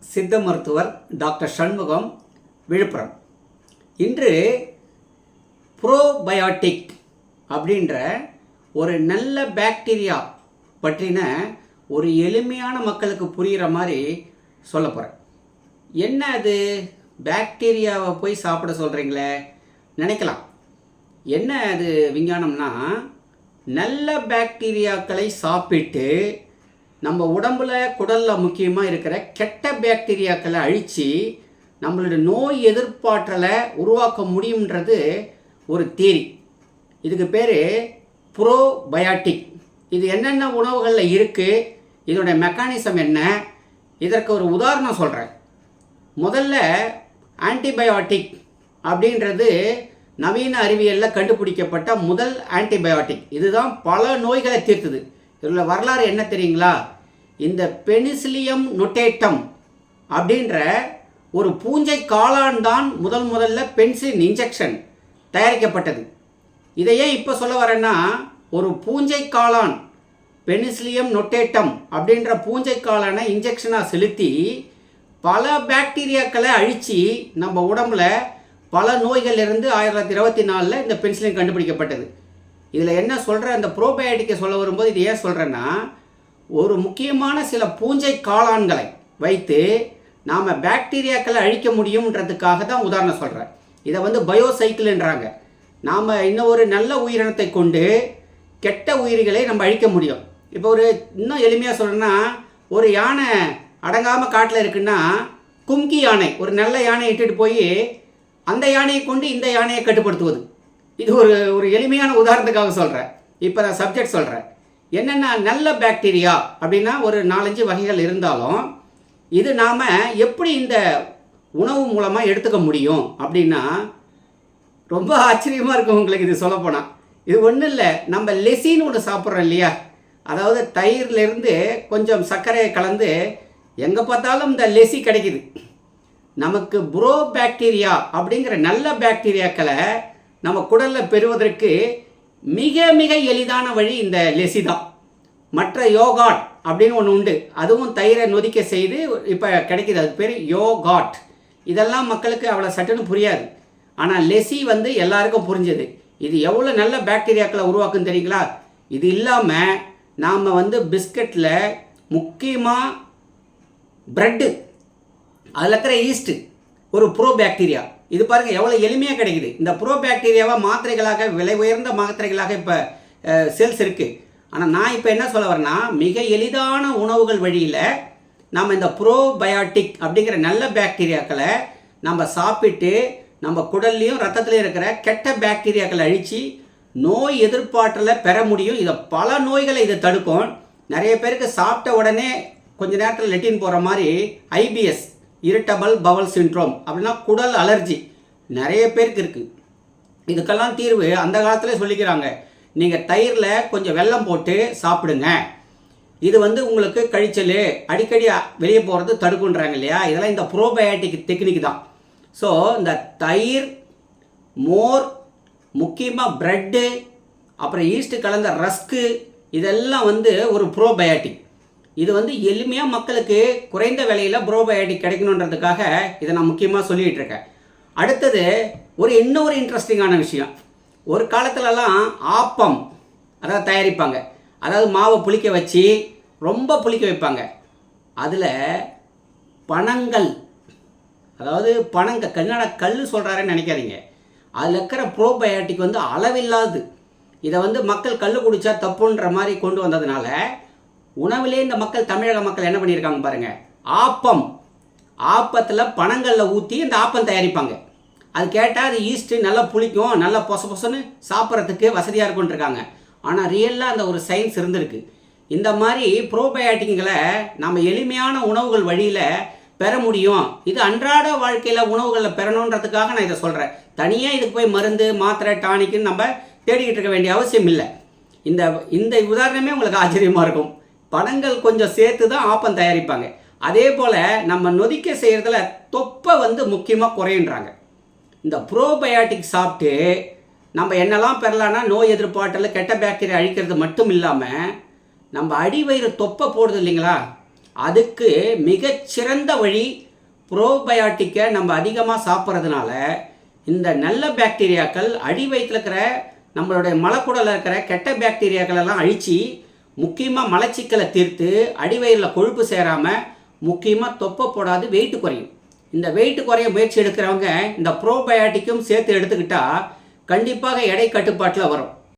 சித்த மருத்துவர் டாக்டர் சண்முகம் விழுப்புரம். இன்று ப்ரோபயோட்டிக் அப்படின்ற ஒரு நல்ல பாக்டீரியா பற்றின ஒரு எளிமையான மக்களுக்கு புரிகிற மாதிரி சொல்ல போகிறேன் என்ன அது? பாக்டீரியாவை போய் சாப்பிட சொல்கிறீங்களே நினைக்கலாம். என்ன அது விஞ்ஞானம்னா நல்ல பாக்டீரியாக்களை சாப்பிட்டு நம்ம உடம்புல குடலில் முக்கியமாக இருக்கிற கெட்ட பேக்டீரியாக்களை அழித்து நம்மளோட நோய் எதிர்ப்பாற்றலை உருவாக்க முடியுன்றது ஒரு தீரி இதுக்கு பேர் ப்ரோபயாட்டிக் இது என்னென்ன உணவுகளில் இருக்குது இதோடைய மெக்கானிசம் என்ன இதற்கு ஒரு உதாரணம் சொல்கிறேன் முதல்ல ஆன்டிபயோட்டிக் அப்படின்றது நவீன அறிவியலில் கண்டுபிடிக்கப்பட்ட முதல் ஆன்டிபயோட்டிக் இதுதான் பல நோய்களை தீர்த்துது. இதில் வரலாறு என்ன தெரியுங்களா? இந்த பெனிசிலியம் நொட்டேட்டம் அப்படின்ற ஒரு பூஞ்சை காளான் தான் முதல் முதல்ல பென்சிலின் இன்ஜெக்ஷன் தயாரிக்கப்பட்டது. இதை ஏன் இப்போ சொல்ல வரேன்னா ஒரு பூஞ்சை காளான் பெனிசிலியம் நொட்டேட்டம் அப்படின்ற பூஞ்சை காளானை இன்ஜெக்ஷனாக செலுத்தி பல பாக்டீரியாக்களை அழித்து நம்ம உடம்புல பல நோய்கள்லேருந்து ஆயிரத்தி தொள்ளாயிரத்தி இருபத்தி நாலில் இந்த பென்சிலின் கண்டுபிடிக்கப்பட்டது. இதில் என்ன சொல்கிற அந்த ப்ரோபயோட்டிக்கை சொல்ல வரும்போது இது ஏன் சொல்கிறேன்னா ஒரு முக்கியமான சில பூஞ்சை காளான்களை வைத்து நாம் பாக்டீரியாக்களை அழிக்க முடியுன்றதுக்காக தான் உதாரணம் சொல்கிறேன் இதை வந்து பயோசைக்கிள்ன்றாங்க நாம் இன்னும் ஒரு நல்ல உயிரினத்தை கொண்டு கெட்ட உயிரிகளை நம்ம அழிக்க முடியும். இப்போ ஒரு இன்னும் எளிமையாக சொல்கிறேன்னா ஒரு யானை அடங்காமல் காட்டில் இருக்குன்னா கும்கி யானை ஒரு நல்ல யானையை இட்டுட்டு போய் அந்த யானையை கொண்டு இந்த யானையை கட்டுப்படுத்துவது. இது ஒரு ஒரு எளிமையான உதாரணத்துக்காக சொல்கிறேன் இப்போ நான் சப்ஜெக்ட் சொல்கிறேன் என்னென்ன நல்ல பாக்டீரியா அப்படின்னா ஒரு நாலஞ்சு வகைகள் இருந்தாலும் இது நாம் எப்படி இந்த உணவு மூலமாக எடுத்துக்க முடியும் அப்படின்னா ரொம்ப ஆச்சரியமாக இருக்கும் உங்களுக்கு இது சொல்லப்போனால் இது ஒன்றும் இல்லை நம்ம லெசின்னு ஒன்று சாப்பிட்றோம் இல்லையா? அதாவது தயிர்லேருந்து கொஞ்சம் சர்க்கரையை கலந்து எங்கே பார்த்தாலும் இந்த லெசி கிடைக்குது. நமக்கு ப்ரோ பாக்டீரியா அப்படிங்கிற நல்ல பாக்டீரியாக்களை நம்ம குடலில் பெறுவதற்கு மிக மிக எளிதான வழி இந்த லெசி தான். மற்ற யோகாட் அப்படின்னு ஒன்று உண்டு. அதுவும் தயிரை நொதிக்க செய்து இப்போ கிடைக்கிது. அது பேர் யோகாட். இதெல்லாம் மக்களுக்கு அவ்வளோ சட்டுன்னு புரியாது. ஆனால் லெசி வந்து எல்லாருக்கும் புரிஞ்சது. இது எவ்வளோ நல்ல பாக்டீரியாக்களை உருவாக்கும் தெரியுங்களா? இது இல்லாமல் நாம் வந்து பிஸ்கட்டில் முக்கியமாக ப்ரெட்டு அதில் இருக்கிற ஈஸ்ட்டு ஒரு ப்ரோ பாக்டீரியா. இது பாருங்கள் எவ்வளோ எளிமையாக கிடைக்குது. இந்த ப்ரோ பாக்டீரியாவை மாத்திரைகளாக விலை உயர்ந்த மாத்திரைகளாக இப்போ சேல்ஸ் இருக்குது ஆனால் நான் இப்போ என்ன சொல்ல வரேன்னா மிக எளிதான உணவுகள் வழியில் நம்ம இந்த ப்ரோபயாட்டிக் அப்படிங்கிற நல்ல பாக்டீரியாக்களை நம்ம சாப்பிட்டு நம்ம குடல்லையும் ரத்தத்துலையும் இருக்கிற கெட்ட பாக்டீரியாக்களை அழித்து நோய் எதிர்ப்பாற்றலை பெற முடியும். இதை பல நோய்களை இதை தடுக்கும். நிறைய பேருக்கு சாப்பிட்ட உடனே கொஞ்ச நேரத்தில் லெட்டின் போகிற மாதிரி ஐபிஎஸ் இரிட்டபிள் பவல் சின்ட்ரோம் அப்படின்னா குடல் அலர்ஜி நிறைய பேருக்கு இருக்குது இதுக்கெல்லாம் தீர்வு அந்த காலத்தில் சொல்லிக்கிறாங்க. நீங்கள் தயிரில் கொஞ்சம் வெல்லம் போட்டு சாப்பிடுங்க. இது வந்து உங்களுக்கு கழிச்சல் அடிக்கடி வெளியே போகிறது தடுக்குன்றாங்க இல்லையா? இதெல்லாம் இந்த ப்ரோபயோட்டிக் டெக்னிக் தான். ஸோ இந்த தயிர் மோர் முக்கியமாக ப்ரெட்டு அப்புறம் ஈஸ்ட்டு கலந்த ரஸ்க்கு இதெல்லாம் வந்து ஒரு ப்ரோபயோட்டிக் இது வந்து எளிமையாக மக்களுக்கு குறைந்த விலையில் ப்ரோபயோட்டிக் கிடைக்கணுன்றதுக்காக இதை நான் முக்கியமாக சொல்லிகிட்டு இருக்கேன். அடுத்தது ஒரு இன்னொரு இன்ட்ரெஸ்டிங்கான விஷயம். ஒரு காலத்துலலாம் ஆப்பம் அதாவது தயாரிப்பாங்க. அதாவது மாவை புளிக்க வச்சு ரொம்ப புளிக்க வைப்பாங்க. அதில் பனங்கள் அதாவது பனங்க கன்னட கல் சொல்கிறாருன்னு நினைக்காதீங்க. அதில் இருக்கிற ப்ரோபயோட்டிக் வந்து அளவில்லாது. இதை வந்து மக்கள் கல் குடித்தா தப்புன்ற மாதிரி கொண்டு வந்ததுனால உணவிலே இந்த மக்கள் தமிழக மக்கள் என்ன பண்ணியிருக்காங்க பாருங்கள் ஆப்பம். ஆப்பத்தில் பணங்களில் ஊற்றி இந்த ஆப்பம் தயாரிப்பாங்க. அது கேட்டால் அது ஈஸ்ட்டு நல்லா புளிக்கும் நல்லா பொச பொசன்னு சாப்பிட்றதுக்கு வசதியாக இருக்குன்ட்ருக்காங்க ஆனால் ரியலாக அந்த ஒரு சயின்ஸ் இருந்திருக்கு. இந்த மாதிரி ப்ரோபயாட்டிக்களை நம்ம எளிமையான உணவுகள் வழியில் பெற முடியும். இது அன்றாட வாழ்க்கையில் உணவுகளில் பெறணுன்றதுக்காக நான் இதை சொல்கிறேன் தனியாக இதுக்கு போய் மருந்து மாத்திரை டானிக்குன்னு நம்ம தேடிக்கிட்டு இருக்க வேண்டிய அவசியம் இல்லை. இந்த இந்த உதாரணமே உங்களுக்கு ஆச்சரியமாக இருக்கும். பணங்கள் கொஞ்சம் சேர்த்து தான் ஆப்பம் தயாரிப்பாங்க. அதே போல் நம்ம நொதிக்க செய்கிறதுல தொப்பை வந்து முக்கியமாக குறையின்றாங்க. இந்த ப்ரோபயாட்டிக் சாப்பிட்டு நம்ம என்னெல்லாம் பெறலான்னா நோய் எதிர்ப்பாட்டில் கெட்ட பாக்டீரியா அழிக்கிறது மட்டும் இல்லாமல் நம்ம அடிவயிறு தொப்பை போடுது இல்லைங்களா? அதுக்கு மிகச்சிறந்த வழி ப்ரோபயாட்டிக்கை நம்ம அதிகமாக சாப்பிட்றதுனால இந்த நல்ல பாக்டீரியாக்கள் அடி வயிற்றில் இருக்கிற நம்மளுடைய மலக்குடலில் இருக்கிற கெட்ட பாக்டீரியாக்கள் எல்லாம் அழித்து முக்கியமாக மலச்சிக்கலை தீர்த்து அடிவயிறில் கொழுப்பு சேராமல் முக்கியமாக தொப்பை போடாது வெயிட்டு குறையும். இந்த வெயிட்டு குறைய முயற்சி எடுக்கிறவங்க இந்த ப்ரோபயாட்டிக்கும் சேர்த்து எடுத்துக்கிட்டால் கண்டிப்பாக எடை கட்டுப்பாட்டில் வரும்.